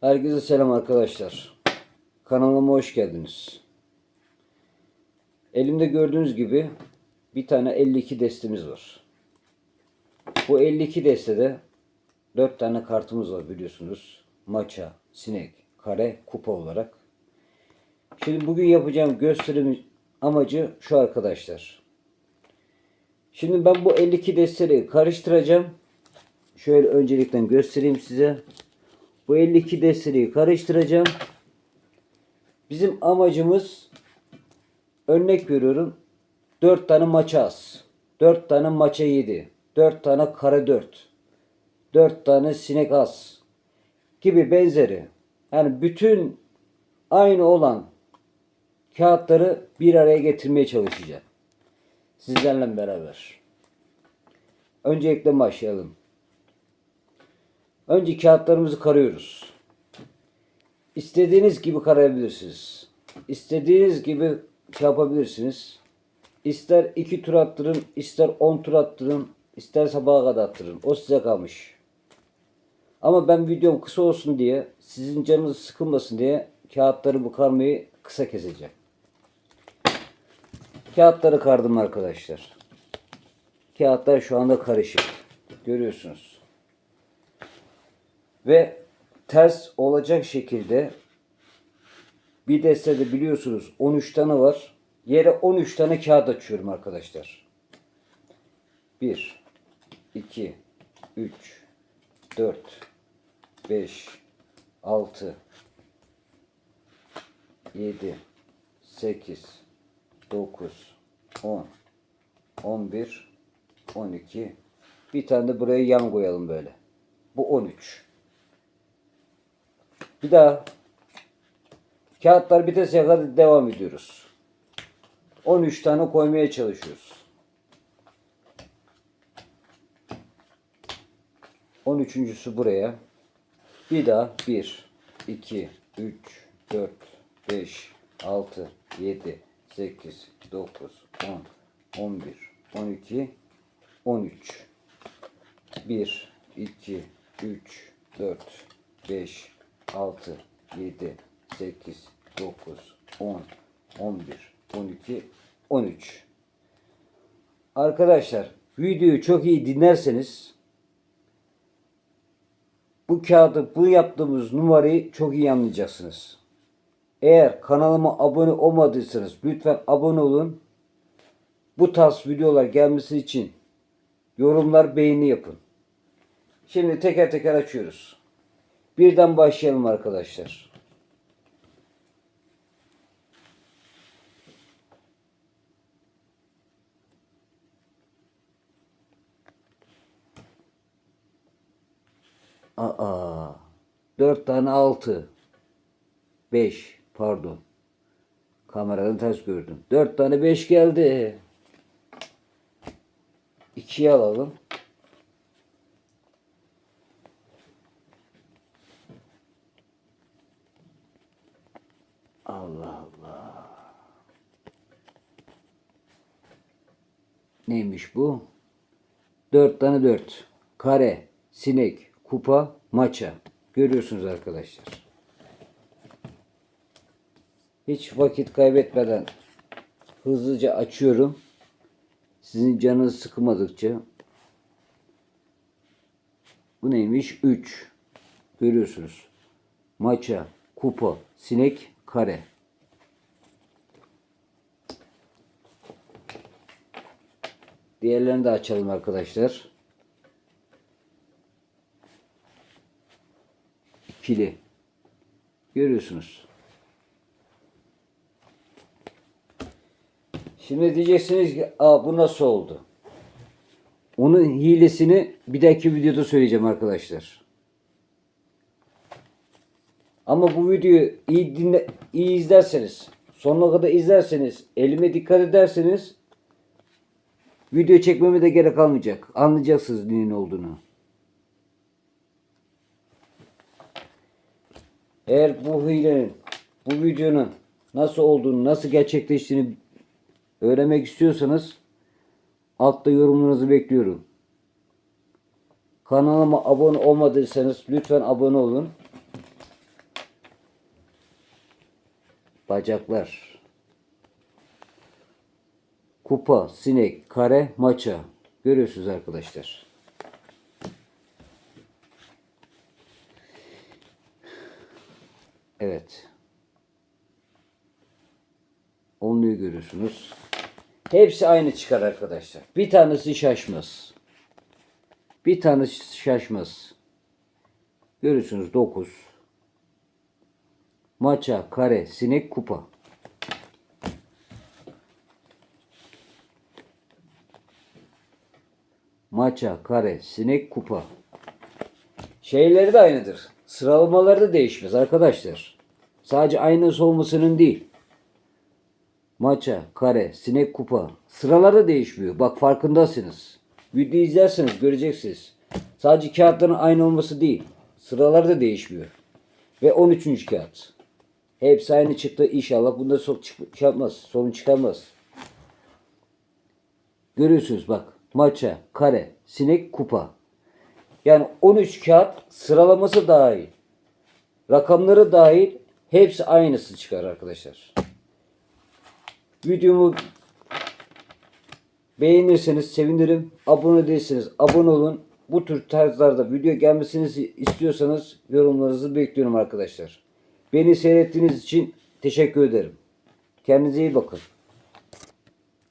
Herkese selam arkadaşlar. Kanalıma hoş geldiniz. Elimde gördüğünüz gibi bir tane 52 destemiz var. Bu 52 destede 4 tane kartımız var biliyorsunuz. Maça, sinek, kare, kupa olarak. Şimdi bugün yapacağım gösterim amacı şu arkadaşlar. Şimdi ben bu 52 desteleri karıştıracağım. Şöyle öncelikle göstereyim size. Bu 52 desteği karıştıracağım. Bizim amacımız örnek veriyorum 4 tane maça az. 4 tane maça 7. 4 tane kare 4. 4 tane sinek az. Gibi benzeri. Yani bütün aynı olan kağıtları bir araya getirmeye çalışacağım. Sizlerle beraber. Öncelikle başlayalım. Önce kağıtlarımızı karıyoruz. İstediğiniz gibi karayabilirsiniz. İstediğiniz gibi şey yapabilirsiniz. İster iki tur attırın, ister on tur attırın, ister sabaha kadar attırın. O size kalmış. Ama ben videom kısa olsun diye, sizin canınız sıkılmasın diye kağıtları bu karmayı kısa keseceğim. Kağıtları kardım arkadaşlar. Kağıtlar şu anda karışık. Görüyorsunuz ve ters olacak şekilde bir destede biliyorsunuz 13 tane var. Yere 13 tane kağıt açıyorum arkadaşlar. 1 2 3 4 5 6 7 8 9 10 11 12 bir tane de buraya yan koyalım böyle. Bu 13. Bir daha kağıtlar biteseye kadar devam ediyoruz. 13 tane koymaya çalışıyoruz. 13.sü buraya. Bir daha 1, 2, 3, 4, 5, 6, 7, 8, 9, 10, 11, 12, 13. 1, 2, 3, 4, 5, 6, 7, 8, 9, 10, 11, 12, 13. Arkadaşlar videoyu çok iyi dinlerseniz bu kağıdı bu yaptığımız numarayı çok iyi anlayacaksınız. Eğer kanalıma abone olmadıysanız lütfen abone olun. Bu tarz videolar gelmesi için yorumlar beğeni yapın. Şimdi teker teker açıyoruz. Birden başlayalım arkadaşlar. Aa, dört tane altı. Beş, pardon. Kameradan ters gördüm. Dört tane beş geldi. İkiye alalım. Allah Allah. Neymiş bu? Dört tane dört. Kare, sinek, kupa, maça. Görüyorsunuz arkadaşlar. Hiç vakit kaybetmeden hızlıca açıyorum. Sizin canınız sıkmadıkça. Bu neymiş? 3. Görüyorsunuz. Maça, kupa, sinek, kare. Diğerlerini de açalım arkadaşlar. İkili. Görüyorsunuz. Şimdi diyeceksiniz ki Aa, bu nasıl oldu? Onun hilesini bir dahaki videoda söyleyeceğim arkadaşlar. Ama bu videoyu iyi dinle, iyi izlerseniz, sonuna kadar izlerseniz, elime dikkat ederseniz video çekmeme de gerek kalmayacak. Anlayacaksınız neyin olduğunu. Eğer bu hilenin, bu videonun nasıl olduğunu, nasıl gerçekleştiğini öğrenmek istiyorsanız altta yorumlarınızı bekliyorum. Kanalıma abone olmadıysanız lütfen abone olun. Bacaklar, kupa, sinek, kare, maça. Görüyorsunuz arkadaşlar. Evet. Onluyu görüyorsunuz. Hepsi aynı çıkar arkadaşlar. Bir tanesi şaşmaz. Bir tanesi şaşmaz. Görüyorsunuz 9. Maça, kare, sinek, kupa. Maça, kare, sinek, kupa. Şeyleri de aynıdır. Sıralamaları da değişmez arkadaşlar. Sadece aynısı olmasının değil. Maça, kare, sinek, kupa. Sıraları değişmiyor. Bak farkındasınız. Video izlerseniz göreceksiniz. Sadece kağıtların aynı olması değil. Sıraları da değişmiyor. Ve 13. kağıt. Hepsi aynı çıktı. İnşallah bunda sok çık şey. Sorun çıkarmaz. Görüyorsunuz bak. Maça, kare, sinek, kupa. Yani 13 kağıt sıralaması dahil. Rakamları dahil hepsi aynısı çıkar arkadaşlar. Videomu beğenirseniz sevinirim. Abone değilseniz abone olun. Bu tür tarzlarda video gelmesini istiyorsanız yorumlarınızı bekliyorum arkadaşlar. Beni seyrettiğiniz için teşekkür ederim. Kendinize iyi bakın.